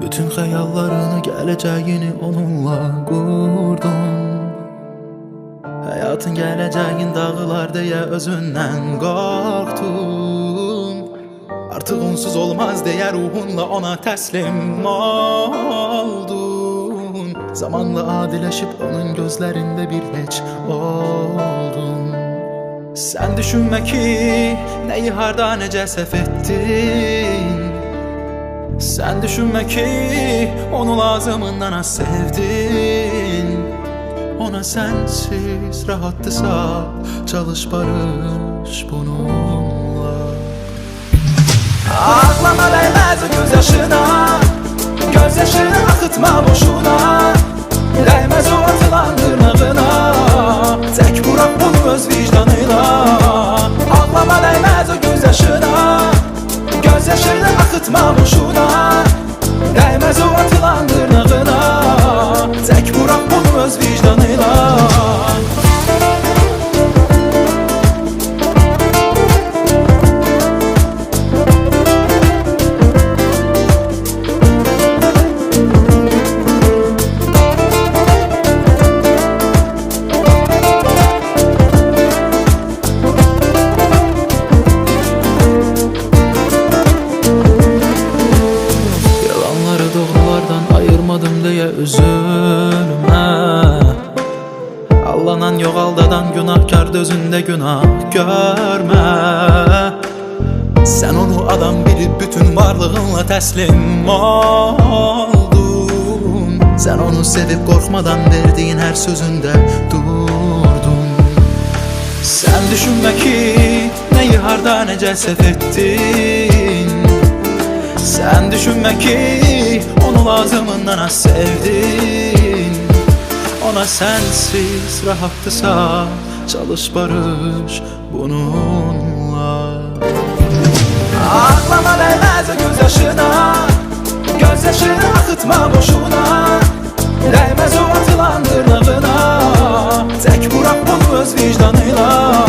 Bütün xəyallarını, gələcəyini onunla qurdum Həyatın gələcəyin dağılar deyə özündən qorxdum Artıq onsuz olmaz deyə ruhunla ona təslim oldun Zamanla adiləşib onun gözlərində bir heç oldun Sən düşünmə ki, nəyi harda necə səhv etdin Sen düşünme ki onu lazımından az sevdin. Ona sensiz rahattısa çalış barış bununla. Ağlama değmez göz yaşına Göz yaşını akıtma boşuna Yaşını akıtma boşuna Değmez o atılan üzülme. Allanan yok aldadan günahkar gözünde günah görme. Sen onu adam bilip bütün varlığınla teslim oldun. Sen onu sevip korkmadan verdiğin her sözünde durdun. Sen düşünme ki neyi harda nece sef ettin. Sen düşünme ki lazımından az sevdin. Ona sensiz rahattısa çalış barış bununla. Ağlama değmez göz yaşına Göz yaşını akıtma boşuna. Değmez o atılan tırnağına. Tek bırak bunu öz vicdanıyla